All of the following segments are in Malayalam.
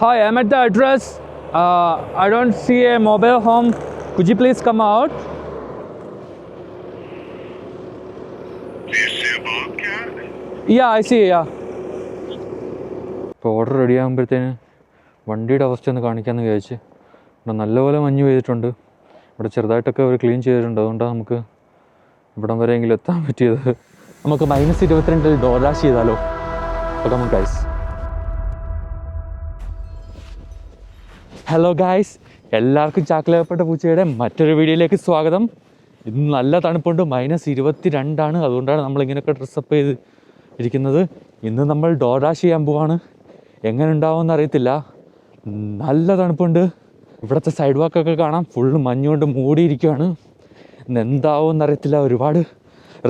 Hi, I'm at the address. Uh, I don't see a mobile home. Could you please come out? Yeah, I see. Yeah. ഇപ്പോൾ ഓർഡർ റെഡി ആകുമ്പോഴത്തേന് വണ്ടിയുടെ അവസ്ഥ ഒന്ന് കാണിക്കാമെന്ന് വിചാരിച്ച് ഇവിടെ നല്ലപോലെ മഞ്ഞ് പെയ്തിട്ടുണ്ട് ഇവിടെ ചെറുതായിട്ടൊക്കെ അവർ ക്ലീൻ ചെയ്തിട്ടുണ്ട് അതുകൊണ്ടാണ് നമുക്ക് ഇവിടം വരെയെങ്കിലും എത്താൻ പറ്റിയത് നമുക്ക് മൈനസ് ഇരുപത്തിരണ്ടിൽ ഡോറാഷ് ചെയ്താലോ ഓക്കെ ഗൈസ് ഹലോ ഗായ്സ് എല്ലാവർക്കും ചാക്കലേപ്പെട്ട പൂച്ചയുടെ മറ്റൊരു വീഡിയോയിലേക്ക് സ്വാഗതം. ഇന്ന് നല്ല തണുപ്പുണ്ട്. മൈനസ് ഇരുപത്തി രണ്ടാണ് അതുകൊണ്ടാണ് നമ്മളിങ്ങനെയൊക്കെ ഡ്രസ്സപ്പ് ചെയ്ത് ഇരിക്കുന്നത്. ഇന്ന് നമ്മൾ ഡോഡാഷ് ചെയ്യാൻ പോവാണ്. എങ്ങനെ ഉണ്ടാവുമെന്ന് അറിയത്തില്ല. നല്ല തണുപ്പുണ്ട്. ഇവിടുത്തെ സൈഡ് വാക്കൊക്കെ കാണാം. ഫുള്ള് മഞ്ഞുകൊണ്ട് മൂടിയിരിക്കുകയാണ് ഇന്ന് എന്താവുമെന്ന് അറിയത്തില്ല. ഒരുപാട്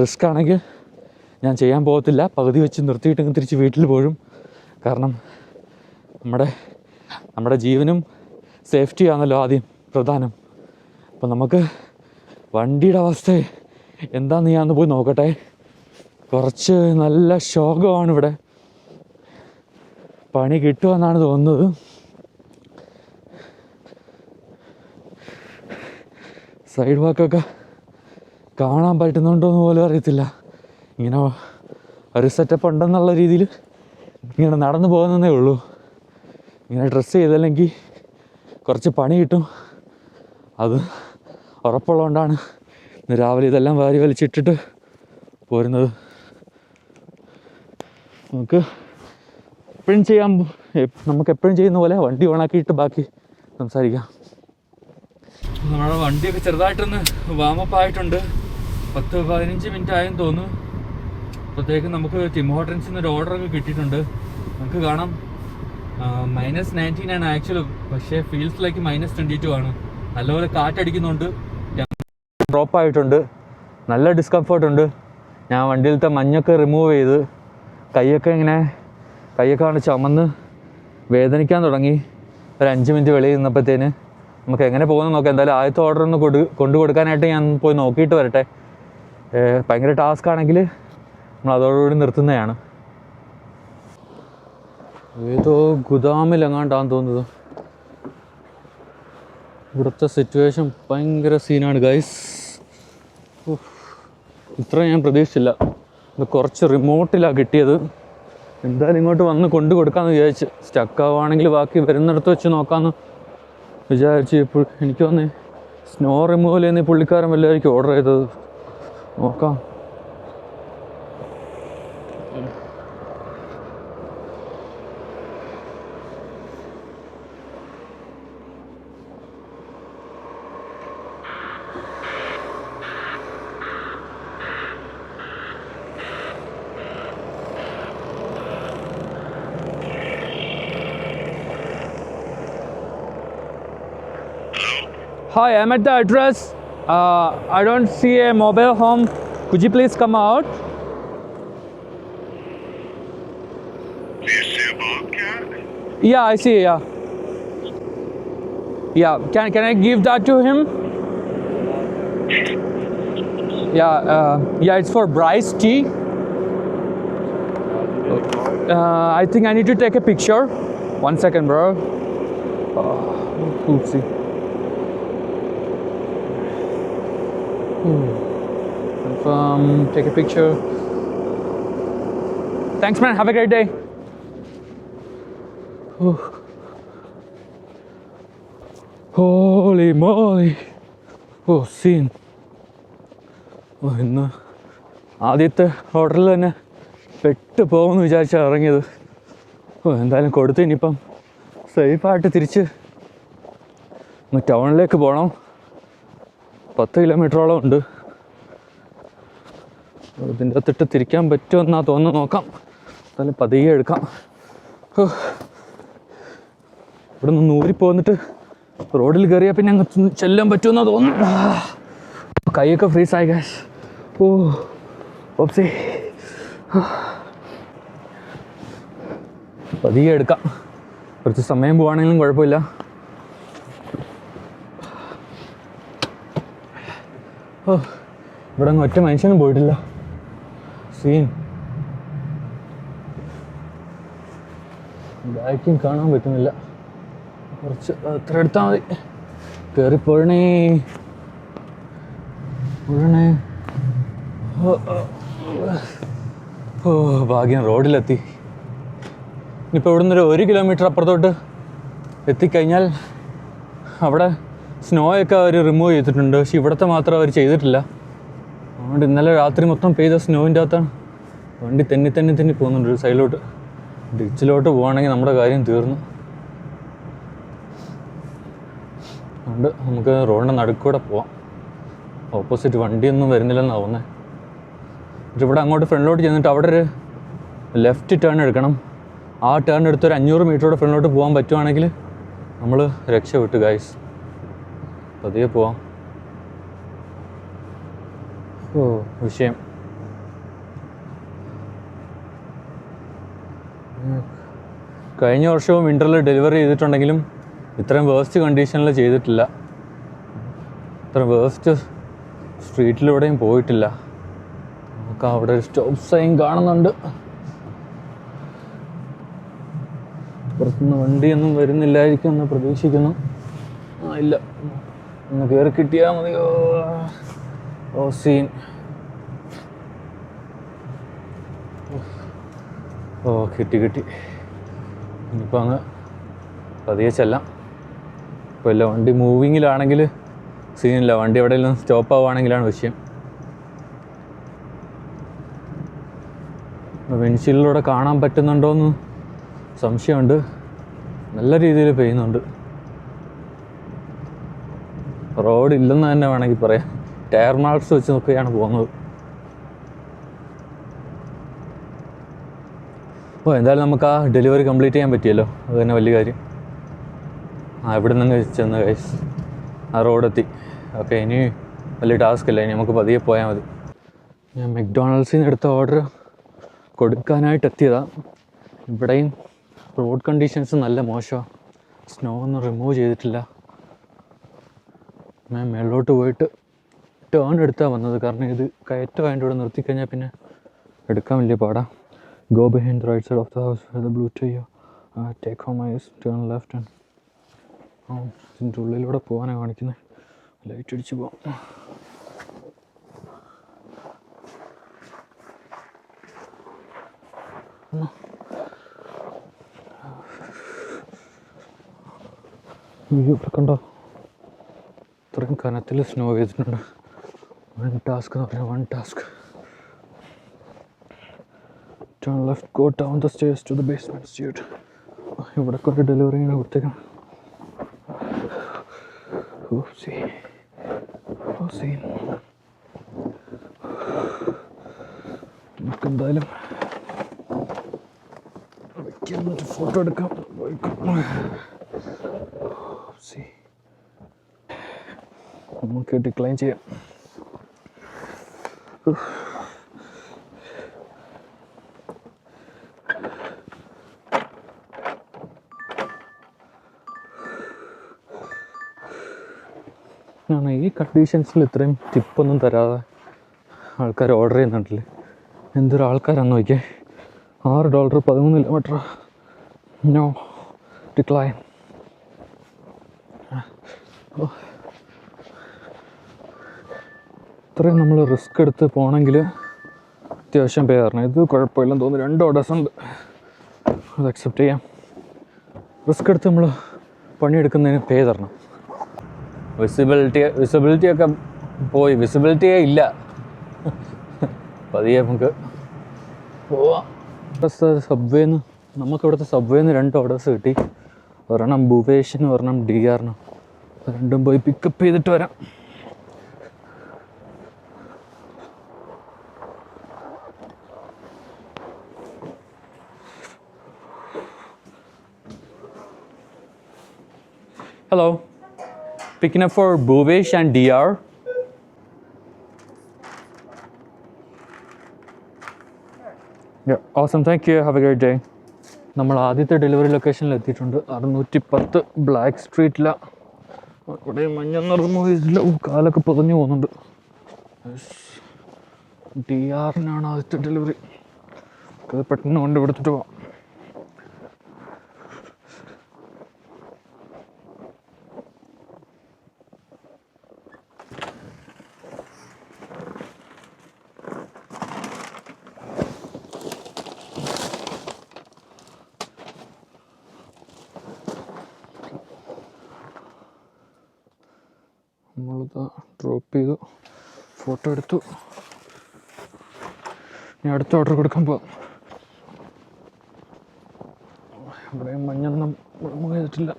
റിസ്ക് ആണെങ്കിൽ ഞാൻ ചെയ്യാൻ പോകത്തില്ല. പകുതി വെച്ച് നിർത്തിയിട്ടെങ്കിൽ തിരിച്ച് വീട്ടിൽ പോരും. കാരണം നമ്മുടെ നമ്മുടെ ജീവനും സേഫ്റ്റി ആണല്ലോ ആദ്യം പ്രധാനം. അപ്പം നമുക്ക് വണ്ടിയുടെ അവസ്ഥ എന്താന്ന് ഞാൻ പോയി നോക്കട്ടെ? കുറച്ച് നല്ല ശോകമാണ് ഇവിടെ. പണി കിട്ടുമെന്നാണ് തോന്നുന്നത്. സൈഡ് വാക്കൊക്കെ കാണാൻ പറ്റുന്നുണ്ടോ എന്ന് പോലും അറിയത്തില്ല. ഇങ്ങനെ ഒരു സെറ്റപ്പ് ഉണ്ടെന്നുള്ള രീതിയിൽ ഇങ്ങനെ നടന്നു പോകുന്നതേ ഉള്ളൂ. ഇങ്ങനെ ഡ്രസ്സ് ചെയ്തല്ലെങ്കിൽ കുറച്ച് പണി കിട്ടും. അത് ഉറപ്പുള്ളതുകൊണ്ടാണ് ഇന്ന് രാവിലെ ഇതെല്ലാം വാരി വലിച്ചിട്ടിട്ട് പോരുന്നത്. നമുക്ക് എപ്പോഴും ചെയ്യാൻ നമുക്ക് എപ്പോഴും ചെയ്യുന്ന പോലെ വണ്ടി ഓണാക്കിയിട്ട് ബാക്കി സംസാരിക്കാം. നമ്മുടെ വണ്ടിയൊക്കെ ചെറുതായിട്ടൊന്ന് വാമപ്പ് ആയിട്ടുണ്ട്. പത്ത് പതിനഞ്ച് മിനിറ്റ് ആയെന്ന് തോന്നുന്നു. അപ്പോഴത്തേക്കും നമുക്ക് ടിമോട്ടൻസിൽ നിന്ന് ഒരു ഓർഡറൊക്കെ കിട്ടിയിട്ടുണ്ട്. നമുക്ക് കാണാം. മൈനസ് നയന്റീൻ ആണ് ആക്ച്വലും പക്ഷേ feels like minus twenty two ആണ്. നല്ലപോലെ കാറ്റടിക്കുന്നുണ്ട്. ഡ്രോപ്പ് ആയിട്ടുണ്ട്. നല്ല ഡിസ്കംഫർട്ട് ഉണ്ട്. ഞാൻ വണ്ടിയിലത്തെ മഞ്ഞൊക്കെ റിമൂവ് ചെയ്ത് കൈയൊക്കെ ഇങ്ങനെ കൈയൊക്കെ ആണ് ചുമന്ന് വേദനിക്കാൻ തുടങ്ങി. ഒരു അഞ്ച് മിനിറ്റ് വെളിയിൽ നിന്നപ്പോഴത്തേന് നമുക്ക് എങ്ങനെ പോകുന്നു നോക്കാം. എന്തായാലും ആദ്യത്തെ ഓർഡർ ഒന്ന് കൊടു കൊണ്ടു കൊടുക്കാനായിട്ട് ഞാൻ പോയി നോക്കിയിട്ട് വരട്ടെ. ഭയങ്കര ടാസ്ക് ആണെങ്കിൽ നമ്മൾ അതോടുകൂടി നിർത്തുന്നതാണ്. ഏതോ ഗുദാമിലെങ്ങാണ്ടാന്ന് തോന്നുന്നത് ഇവിടുത്തെ സിറ്റുവേഷൻ ഭയങ്കര സീനാണ് ഗൈസ് ഇത്ര ഞാൻ പ്രതീക്ഷിച്ചില്ല. ഇത് കുറച്ച് റിമോട്ടിലാണ് കിട്ടിയത്. എന്തായാലും ഇങ്ങോട്ട് വന്ന് കൊണ്ടു കൊടുക്കാമെന്ന് വിചാരിച്ച്. സ്റ്റക്ക് ആവുകയാണെങ്കിൽ ബാക്കി വരുന്നിടത്ത് വെച്ച് നോക്കാമെന്ന് വിചാരിച്ച് ഇപ്പോൾ എനിക്ക് വന്ന് സ്നോ റിമൂവൽ ചെയ്യുന്ന പുള്ളിക്കാരൻ വല്ലതായിരിക്കും ഓർഡർ ചെയ്തത്. നോക്കാം. Hi, I'm at the address. Uh, I don't see a mobile home. Could you please come out? Do you see a bobcat? Yeah, I see. Yeah. Yeah. Can can I give that to him? Yeah. Uh, yeah. It's for Bryce T. Uh, I think I need to take a picture. One second, bro. Oh, oopsie. Confirm. Take a picture. Thanks, man. Have a great day. Ooh. Holy moly. Oh, scene ഓ ഇന്ന് ആദ്യത്തെ ഓർഡറിൽ തന്നെ പെട്ട് പോകുമെന്ന് വിചാരിച്ചാണ് ഇറങ്ങിയത് ഓ എന്തായാലും കൊടുത്തു ഇനിയിപ്പം സേഫായിട്ട് തിരിച്ച് ഒന്ന് ടൗണിലേക്ക് പോകണം പത്ത് കിലോമീറ്ററോളം ഉണ്ട്. ഇതിന്റെ അകത്തിട്ട് തിരിക്കാൻ പറ്റുമെന്നാ തോന്നുന്നു നോക്കാം. എന്നാലും പതിയെ എടുക്കാം. ഇവിടെ നിന്ന് ഊരിപ്പോന്നിട്ട് റോഡിൽ കയറിയാൽ പിന്നെ അങ്ങ് ചെല്ലാൻ പറ്റുമെന്നാ തോന്നുന്നു. കൈയൊക്കെ ഫ്രീസ് ആയി കാശ് ഓ ഓപ്സി. പതിയെ എടുക്കാം. കുറച്ച് സമയം പോവാണെങ്കിലും കുഴപ്പമില്ല. ഓ ഇവിടെ അങ്ങ് ഒറ്റ മനുഷ്യനും പോയിട്ടില്ല. സീൻ. ബാക്കിങ് കാണാൻ പറ്റുന്നില്ല. കുറച്ച് അത്ര എടുത്താൽ മതി. കയറിപ്പോഴണേ പോഴണേ ഓ ഭാഗ്യം റോഡിലെത്തി. ഇനിയിപ്പോൾ ഇവിടുന്ന് ഒരു ഒരു കിലോമീറ്റർ അപ്പുറത്തോട്ട് എത്തിക്കഴിഞ്ഞാൽ അവിടെ സ്നോ ഒക്കെ അവർ റിമൂവ് ചെയ്തിട്ടുണ്ട്. പക്ഷെ ഇവിടുത്തെ മാത്രം അവർ ചെയ്തിട്ടില്ല. അതുകൊണ്ട് ഇന്നലെ രാത്രി മൊത്തം പെയ്ത സ്നോവിന്റെ അകത്താണ്. വണ്ടി തെന്നി തെന്നി തെന്നി പോകുന്നുണ്ട് ഒരു സൈഡിലോട്ട്. ഡിച്ചിലോട്ട് പോവുകയാണെങ്കിൽ നമ്മുടെ കാര്യം തീർന്നു. അതുകൊണ്ട് നമുക്ക് റോഡിന്റെ നടുക്കൂടെ പോവാം. ഓപ്പോസിറ്റ് വണ്ടിയൊന്നും വരുന്നില്ലെന്ന് തോന്നുന്നത് പക്ഷെ ഇവിടെ അങ്ങോട്ട് ഫ്രണ്ടിലോട്ട് ചെന്നിട്ട് അവിടെ ഒരു ലെഫ്റ്റ് ടേൺ എടുക്കണം. ആ ടേൺ എടുത്ത് ഒരു അഞ്ഞൂറ് മീറ്ററോടെ ഫ്രണ്ടിലോട്ട് പോകാൻ പറ്റുവാണെങ്കിൽ നമ്മൾ രക്ഷപ്പെട്ടു ഗൈസ് പതിയെ പോവാം. ഓ. വിഷയം. കഴിഞ്ഞ വർഷവും വിന്ററിൽ ഡെലിവറി ചെയ്തിട്ടുണ്ടെങ്കിലും ഇത്രയും വേസ്റ്റ് കണ്ടീഷനിൽ ചെയ്തിട്ടില്ല. ഇത്ര വേസ്റ്റ് സ്ട്രീറ്റിലൂടെയും പോയിട്ടില്ല. നമുക്ക് അവിടെ ഒരു സ്റ്റോപ്പ് സൈൻ കാണുന്നുണ്ട്. പുറത്തുനിന്ന് വണ്ടിയൊന്നും വരുന്നില്ലായിരിക്കും എന്ന് പ്രതീക്ഷിക്കുന്നു. ഇല്ല. ഒന്ന് കയറി കിട്ടിയാൽ മതിയോ? ഓ സീൻ ഓ കിട്ടി കിട്ടി. ഇനിയിപ്പോൾ അങ്ങ് പതിയെ ചെല്ലാം. ഇപ്പോൾ ഇല്ല വണ്ടി മൂവിങ്ങിലാണെങ്കിൽ സീനില്ല വണ്ടി എവിടെയെങ്കിലും സ്റ്റോപ്പ് ആവുകയാണെങ്കിലാണ് വിഷയം. വിൻഷീൽഡിലൂടെ കാണാൻ പറ്റുന്നുണ്ടോയെന്ന് സംശയമുണ്ട്. നല്ല രീതിയിൽ പെയ്യുന്നുണ്ട്. റോഡ് ഇല്ലെന്ന് തന്നെ വേണമെങ്കിൽ പറയാം. ടയർ മാർക്സ് വെച്ച് നോക്കുകയാണ് പോകുന്നത്. ഓ എന്തായാലും നമുക്ക് ആ ഡെലിവറി കംപ്ലീറ്റ് ചെയ്യാൻ പറ്റിയല്ലോ. അത് തന്നെ വലിയ കാര്യം. ആ ഇവിടെ നിന്ന് ചെന്ന് കൈസ് ആ റോഡെത്തി ഓക്കെ ഇനി വലിയ ടാസ്ക് ഇല്ല ഇനി നമുക്ക് പതിയെ പോയാൽ മതി. ഞാൻ മെക്ഡൊണാൾഡ്സിൽ നിന്ന് എടുത്ത ഓർഡർ കൊടുക്കാനായിട്ട് എത്തിയതാണ് ഇവിടെയും റോഡ് കണ്ടീഷൻസ് നല്ല മോശമാണ് സ്നോ ഒന്നും റിമൂവ് ചെയ്തിട്ടില്ല. ഞാൻ മേളിലോട്ട് പോയിട്ട് ടേൺ എടുത്താണ് വന്നത് കാരണം ഇത് കയറ്റമായിട്ട് ഇവിടെ നിർത്തിക്കഴിഞ്ഞാൽ പിന്നെ എടുക്കാൻ വലിയ പാടാ go behind right side of the house the blue ചെയ്യോ take home ice turn left and ഇതിന്റെ ഉള്ളിലൂടെ പോകാനാണ് കാണിക്കുന്നത് ലൈറ്റ് അടിച്ച് അയ്യോ ഇവിടെ കണ്ടോ ഇത്രയും കനത്തിൽ സ്നോ ചെയ്തിട്ടുണ്ട് വൺ ടാസ്ക് എന്ന് പറഞ്ഞാൽ one task turn left go down the stairs to the basement street ഇവിടെ കൊണ്ട് ഡെലിവറി ഇങ്ങനെ കൊടുത്തേക്കണം. ഓപ്സി ഓസി നമുക്ക് എന്തായാലും വയ്ക്കാൻ ഫോട്ടോ എടുക്കാം. നമുക്ക് ഡിക്ലൈൻ ചെയ്യാം. ആണ് ഈ കണ്ടീഷൻസിൽ ഇത്രയും ടിപ്പൊന്നും തരാതെ ആൾക്കാർ ഓർഡർ ചെയ്യുന്നുണ്ടല്ലേ? എന്തൊരു ആൾക്കാരാന്ന് നോക്കിയേ. ആറ് ഡോളർ പതിമൂന്ന് കിലോമീറ്റർ നോ ഡിക്ലൈൻ ഇത്രയും നമ്മൾ റിസ്ക് എടുത്ത് പോകണമെങ്കിൽ അത്യാവശ്യം പേ തരണം. ഇത് കുഴപ്പമില്ലെന്ന് തോന്നുന്നു. രണ്ട് ഓർഡേഴ്സ് ഉണ്ട്. അത് അക്സെപ്റ്റ് ചെയ്യാം. റിസ്ക് എടുത്ത് നമ്മൾ പണിയെടുക്കുന്നതിന് പേ തരണം. വിസിബിലിറ്റി വിസിബിലിറ്റിയൊക്കെ പോയി. വിസിബിലിറ്റിയേ ഇല്ല. പതിയെ നമുക്ക് പോവാം. സബ്വേന്ന് നമുക്ക് ഇവിടുത്തെ സബ്വേന്ന് രണ്ട് ഓർഡേഴ്സ് കിട്ടി. ഒരെണ്ണം ഭുവേഷിനും ഒരെണ്ണം ഡി ആറിനും രണ്ടും പോയി പിക്കപ്പ് ചെയ്തിട്ട് വരാം. Hello. Picking up for Bhuvesh and DR. Yeah, awesome. Thank you. Have a great day. നമ്മൾ ആദ്യത്തെ ഡെലിവറി ലൊക്കേഷനിൽ എത്തിയിട്ടുണ്ട് അറുന്നൂറ്റി പത്ത് ബ്ലാക്ക് സ്ട്രീറ്റില ഇവിടെ മഞ്ഞ ചെയ്തില്ല ഓ, കാലൊക്കെ പൊതഞ്ഞു പോകുന്നുണ്ട് ഡി ആറിനാണ് ആദ്യത്തെ ഡെലിവറി അത് പെട്ടെന്ന് കൊണ്ട് എടുത്തിട്ട് പോവാം ഡ്രോപ്പ് ചെയ്തു. ഫോട്ടോ എടുത്തു. ഇനി അടുത്ത ഓർഡർ കൊടുക്കാൻ പോകാം ഇവിടെയും മഞ്ഞൊന്നും റിമൂവ് ചെയ്തിട്ടില്ല.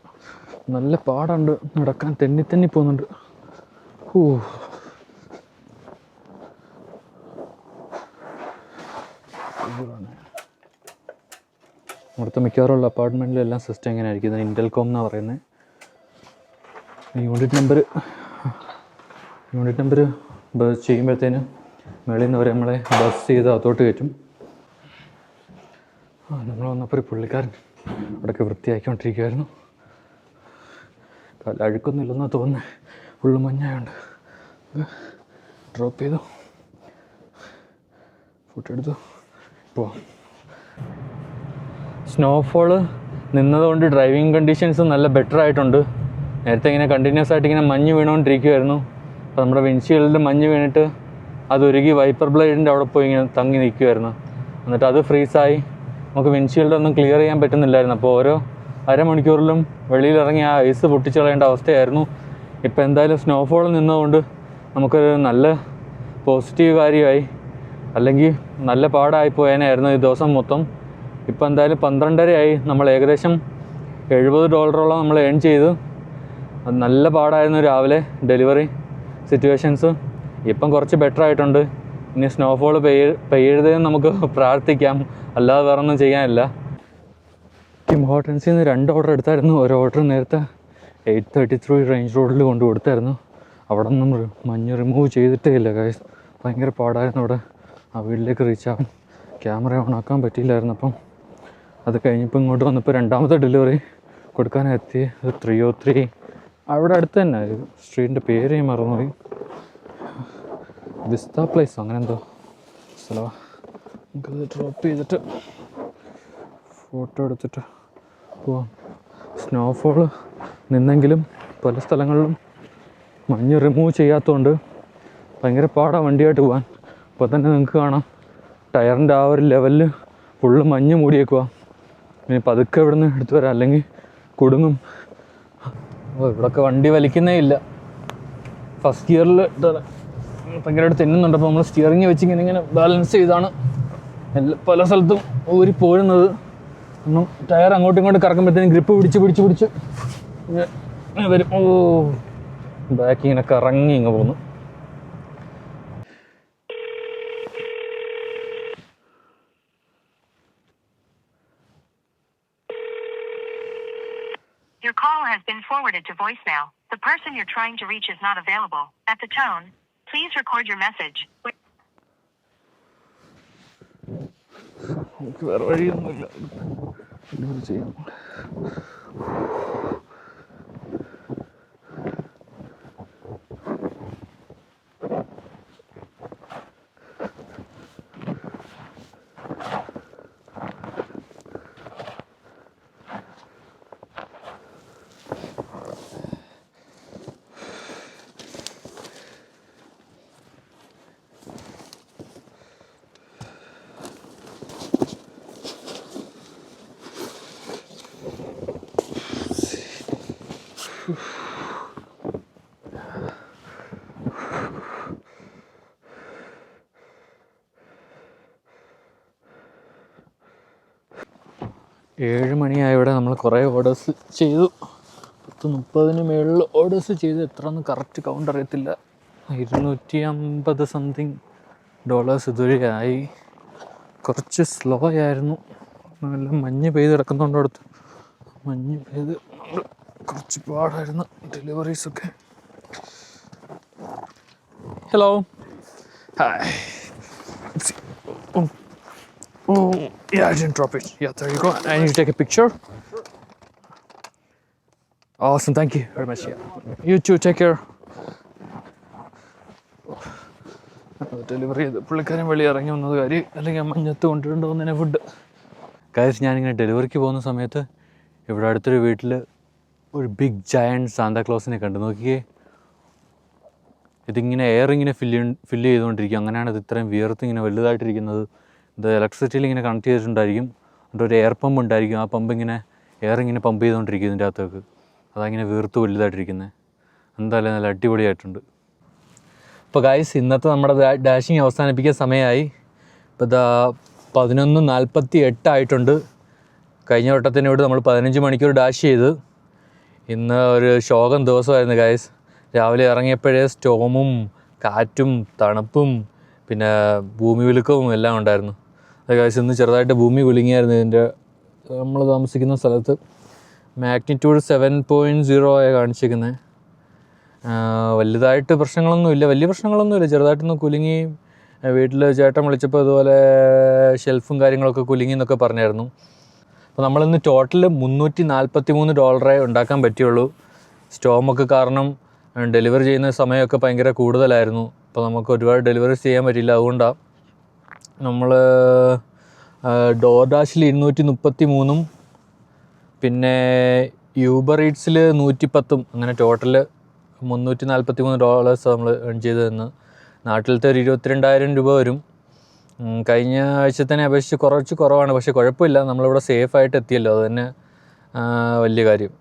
നല്ല പാടുണ്ട് നടക്കാൻ തെന്നി തെന്നി പോകുന്നുണ്ട്. ഓ ഇവിടുത്തെ മിക്കവാറുള്ള അപ്പാർട്ട്മെന്റിലെല്ലാം സിസ്റ്റം എങ്ങനെയായിരിക്കും ഇത് എന്നാണ് പറയുന്നത് unit number unit number buzz ചെയ്യുമ്പോഴത്തേന് മേളിൽ നിന്ന് വരെ നമ്മളെ ബസ് ചെയ്ത് അകത്തോട്ട് കയറ്റും. ആ നമ്മൾ വന്നപ്പോൾ ഒരു പുള്ളിക്കാരൻ അവിടെയൊക്കെ വൃത്തിയാക്കിക്കൊണ്ടിരിക്കുമായിരുന്നു കാല അഴുക്കൊന്നും ഇല്ലെന്നാ തോന്നുന്നത് ഫുള്ള് മഞ്ഞായുണ്ട് ഡ്രോപ്പ് ചെയ്തു. ഫോട്ടോ എടുത്തു. ഇപ്പോൾ സ്നോഫോൾ നിന്നതുകൊണ്ട് ഡ്രൈവിംഗ് കണ്ടീഷൻസ് നല്ല ബെറ്റർ ആയിട്ടുണ്ട്. നേരത്തെ ഇങ്ങനെ കണ്ടിന്യൂസ് ആയിട്ട് ഇങ്ങനെ മഞ്ഞ് വീണുകൊണ്ടിരിക്കുമായിരുന്നു അപ്പോൾ നമ്മുടെ വിൻഷീൽഡിൽ മഞ്ഞ് വീണിട്ട് അതൊരുകി വൈപ്പർ ബ്ലേഡിന്റെ അവിടെ പോയി ഇങ്ങനെ തങ്ങി നിൽക്കുമായിരുന്നു എന്നിട്ട് അത് ഫ്രീസായി നമുക്ക് വിൻഷീൽഡ് ഒന്നും ക്ലിയർ ചെയ്യാൻ പറ്റുന്നില്ലായിരുന്നു. അപ്പോൾ ഓരോ അരമണിക്കൂറിലും വെളിയിലിറങ്ങി ആ ഐസ് പൊട്ടിച്ചു കളയേണ്ട അവസ്ഥയായിരുന്നു. ഇപ്പോൾ എന്തായാലും സ്നോഫോൾ നിന്നതുകൊണ്ട് നമുക്കൊരു നല്ല പോസിറ്റീവ് കാര്യമായി. അല്ലെങ്കിൽ നല്ല പാടായി പോയേനായിരുന്നു ഈ ദിവസം മൊത്തം. ഇപ്പോൾ എന്തായാലും പന്ത്രണ്ടരയായി. നമ്മൾ ഏകദേശം എഴുപത് ഡോളറോളം നമ്മൾ ഏൺ ചെയ്തു. നല്ല പാടായിരുന്നു രാവിലെ ഡെലിവറി സിറ്റുവേഷൻസ് ഇപ്പം കുറച്ച് ബെറ്റർ ആയിട്ടുണ്ട്. ഇനി സ്നോഫോൾ പെയ്യ പെയ്യരുതെന്ന് നമുക്ക് പ്രാർത്ഥിക്കാം. അല്ലാതെ വേറെ ഒന്നും ചെയ്യാനില്ല. ടിം ഹോട്ടൻസിൽ നിന്ന് രണ്ട് ഓർഡർ എടുത്തായിരുന്നു. ഒരു ഓർഡർ നേരത്തെ എയ്റ്റ് തേർട്ടി ത്രീ റേഞ്ച് റോഡിൽ കൊണ്ട് കൊടുത്തായിരുന്നു. അവിടെ നിന്നും മഞ്ഞ് റിമൂവ് ചെയ്തിട്ടേ ഇല്ല കാര്യം ഭയങ്കര പാടായിരുന്നു അവിടെ. ആ വീട്ടിലേക്ക് റീച്ച് ആവാൻ. ക്യാമറ ഓൺ ആക്കാൻ പറ്റിയില്ലായിരുന്നു അപ്പം. അത് കഴിഞ്ഞപ്പോൾ ഇങ്ങോട്ട് വന്നപ്പോൾ രണ്ടാമത്തെ ഡെലിവറി കൊടുക്കാനെത്തി ത്രീ ഓ ത്രീ അവിടെ അടുത്ത് തന്നെ. സ്ട്രീറ്റിന്റെ പേര് ഞാൻ മറന്നുപോയി. വിസ്ത പ്ലേസ് അങ്ങനെ എന്തോ സ്ഥലമാണ് നമുക്കത് ഡ്രോപ്പ് ചെയ്തിട്ട് ഫോട്ടോ എടുത്തിട്ട് പോവാം. സ്നോഫോൾ നിന്നെങ്കിലും പല സ്ഥലങ്ങളിലും മഞ്ഞ് റിമൂവ് ചെയ്യാത്തതുകൊണ്ട് ഭയങ്കര പാടാണ് വണ്ടിയായിട്ട് പോകാൻ അപ്പോൾ തന്നെ നിങ്ങൾക്ക് കാണാം. ടയറിന്റെ ആ ഒരു ലെവലിൽ ഫുള്ള് മഞ്ഞ് മൂടിയേക്കുക ഇനി പതുക്കെ ഇവിടുന്ന് എടുത്തു വരാം. അല്ലെങ്കിൽ കുടുങ്ങും. ഓ ഇവിടൊക്കെ വണ്ടി വലിക്കുന്നേ ഇല്ല. ഫസ്റ്റ് ഗിയറിൽ ഭയങ്കരമായിട്ട് തെന്നുന്നുണ്ട് അപ്പോൾ നമ്മൾ സ്റ്റിയറിങ് വെച്ച് ഇങ്ങനെ ഇങ്ങനെ ബാലൻസ് ചെയ്താണ്. എല്ലാ പല സ്ഥലത്തും ഊരി പോരുന്നത്. ഒന്നും ടയർ അങ്ങോട്ടും ഇങ്ങോട്ടും കറക്കുമ്പോഴത്തേനും ഗ്രിപ്പ് പിടിച്ച് പിടിച്ച് പിടിച്ച് വരും. ഓ ബാക്കിങ്ങനെ കറങ്ങി ഇങ്ങ് പോകുന്നു call has been forwarded to voicemail. The person you're trying to reach is not available. At the tone, please record your message. നമുക്ക് വേറെ വഴിയൊന്നുമില്ല ഡെലിവറി ചെയ്യാം ഏഴ് മണിയായവിടെ നമ്മൾ കുറേ ഓർഡേഴ്സ് ചെയ്തു. പത്ത് മുപ്പതിന് മുകളിൽ ഓർഡേഴ്സ് ചെയ്ത്. എത്ര കറക്റ്റ് കൗണ്ട് അറിയത്തില്ല. ഇരുന്നൂറ്റി അമ്പത് സംതിങ് ഡോളേഴ്സ് ഇതുവരെ ആയി കുറച്ച് സ്ലോ ആയിരുന്നു. നല്ല മഞ്ഞ് പെയ്ത് കിടക്കുന്നുണ്ട് അടുത്ത് മഞ്ഞ് പെയ്ത് കുറച്ച് പാടായിരുന്നു. ഡെലിവറീസൊക്കെ hello hi Oh, yeah, I didn't drop it. Yeah, there you go. I need to take a picture. Awesome, thank you very much. Yeah. You too, take care. Delivery ചെയ്ത് പുള്ളിക്കാരൻ വെളി ഇറങ്ങി വന്നത് കാര്യം അല്ലെങ്കിൽ മഞ്ഞത്ത് കൊണ്ടുകൊണ്ട് വന്നതിനെ ഫുഡ് കാര്യം ഞാനിങ്ങനെ ഡെലിവറിക്ക് പോകുന്ന സമയത്ത് ഇവിടെ അടുത്തൊരു വീട്ടിൽ ഒരു ബിഗ് ജയന്റ് സാന്താക്ലോസിനെ കണ്ടു നോക്കിയേ ഇതിങ്ങനെ എയർ ഇങ്ങനെ ഫില്ല് ഫില്ല് ചെയ്തുകൊണ്ടിരിക്കും അങ്ങനെയാണ് ഇത് ഇത്രയും വിയർത്ത് ഇങ്ങനെ വലുതായിട്ടിരിക്കുന്നത് ഇത് ഇലക്ട്രിസിറ്റിയിൽ ഇങ്ങനെ കണക്ട് ചെയ്തിട്ടുണ്ടായിരിക്കും. എന്നിട്ട് ഒരു എയർ പമ്പ് ഉണ്ടായിരിക്കും. ആ പമ്പ് ഇങ്ങനെ എയർ ഇങ്ങനെ പമ്പ് ചെയ്തുകൊണ്ടിരിക്കും ഇതിന്റെ അകത്തേക്ക്. അതങ്ങനെ വീർത്ത് വലുതായിട്ടിരിക്കുന്നത് എന്തായാലും നല്ല അടിപൊളിയായിട്ടുണ്ട്. ഇപ്പോൾ ഗായ്സ് ഇന്നത്തെ നമ്മുടെ ഡാഷിങ് അവസാനിപ്പിക്കാൻ സമയമായി. ഇപ്പോൾ ഇതാ പതിനൊന്ന് നാൽപ്പത്തി എട്ടായിട്ടുണ്ട് കഴിഞ്ഞ വട്ടത്തിനോട് നമ്മൾ പതിനഞ്ച് മണിക്കൂർ ഡാഷ് ചെയ്ത്. ഇന്ന് ഒരു ശോകം ദിവസമായിരുന്നു ഗായ്സ് രാവിലെ ഇറങ്ങിയപ്പോഴേ സ്റ്റോമും കാറ്റും തണുപ്പും പിന്നെ ഭൂമി വിലുക്കവും എല്ലാം ഉണ്ടായിരുന്നു. അത് ഇന്ന് ചെറുതായിട്ട് ഭൂമി കുലുങ്ങിയായിരുന്നു ഇതിന്റെ നമ്മൾ താമസിക്കുന്ന സ്ഥലത്ത് മാഗ്നിറ്റ്യൂഡ് സെവൻ പോയിന്റ് സീറോ ആയി കാണിച്ചിരിക്കുന്നത് വലുതായിട്ട് പ്രശ്നങ്ങളൊന്നുമില്ല വലിയ പ്രശ്നങ്ങളൊന്നുമില്ല ചെറുതായിട്ടൊന്ന് കുലുങ്ങി വീട്ടിൽ ചേട്ടൻ വിളിച്ചപ്പോൾ ഇതുപോലെ ഷെൽഫും കാര്യങ്ങളൊക്കെ കുലുങ്ങി എന്നൊക്കെ പറഞ്ഞായിരുന്നു. അപ്പോൾ നമ്മളിന്ന് ടോട്ടൽ മുന്നൂറ്റി നാൽപ്പത്തി മൂന്ന് ഡോളറേ ഉണ്ടാക്കാൻ പറ്റിയുള്ളൂ. സ്റ്റോമൊക്കെ കാരണം ഡെലിവറി ചെയ്യുന്ന സമയമൊക്കെ ഭയങ്കര കൂടുതലായിരുന്നു. അപ്പോൾ നമുക്ക് ഒരുപാട് ഡെലിവറി ചെയ്യാൻ പറ്റില്ല. അതുകൊണ്ടാണ് നമ്മൾ ഡോർ ഡാഷിൽ ഇരുന്നൂറ്റി മുപ്പത്തി മൂന്നും പിന്നെ യൂബർ ഈറ്റ്സിൽ നൂറ്റിപ്പത്തും അങ്ങനെ ടോട്ടൽ മുന്നൂറ്റി നാൽപ്പത്തി മൂന്ന് ഡോളേഴ്സ് നമ്മൾ ഏൺ ചെയ്ത് തന്ന്. നാട്ടിലത്തെ ഒരു ഇരുപത്തിരണ്ടായിരം രൂപ വരും. കഴിഞ്ഞ കഴിഞ്ഞ ആഴ്ചത്തിനെ അപേക്ഷിച്ച് കുറച്ച് കുറവാണ്. പക്ഷേ കുഴപ്പമില്ല. നമ്മളിവിടെ സേഫായിട്ട് എത്തിയല്ലോ. അത് തന്നെ വലിയ കാര്യം.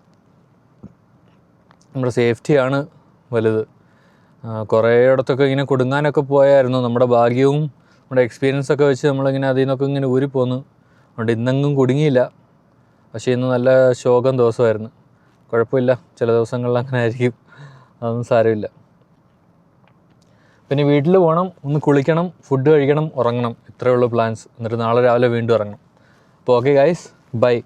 നമ്മുടെ സേഫ്റ്റിയാണ് വലുത്. ആ, കുറേ ഇടത്തൊക്കെ ഇങ്ങനെ കൊടുങ്ങാനൊക്കെ പോയായിരുന്നു. നമ്മുടെ ഭാഗ്യവും നമ്മുടെ എക്സ്പീരിയൻസ് ഒക്കെ വെച്ച് നമ്മളിങ്ങനെ അതിൽ നിന്നൊക്കെ ഇങ്ങനെ ഊരി പോന്നു അതുകൊണ്ട് ഇന്നെങ്ങും കുടുങ്ങിയില്ല. പക്ഷേ ഇന്ന് നല്ല ശോകം ദിവസമായിരുന്നു. കുഴപ്പമില്ല. ചില ദിവസങ്ങളിൽ അങ്ങനെ ആയിരിക്കും. അതൊന്നും സാരമില്ല. പിന്നെ വീട്ടിൽ പോകണം ഒന്ന് കുളിക്കണം ഫുഡ് കഴിക്കണം ഉറങ്ങണം. ഇത്രയേ ഉള്ളൂ പ്ലാൻസ് എന്നിട്ട് നാളെ രാവിലെ വീണ്ടും ഇറങ്ങണം. അപ്പോൾ ഓക്കെ ഗൈസ് ബൈ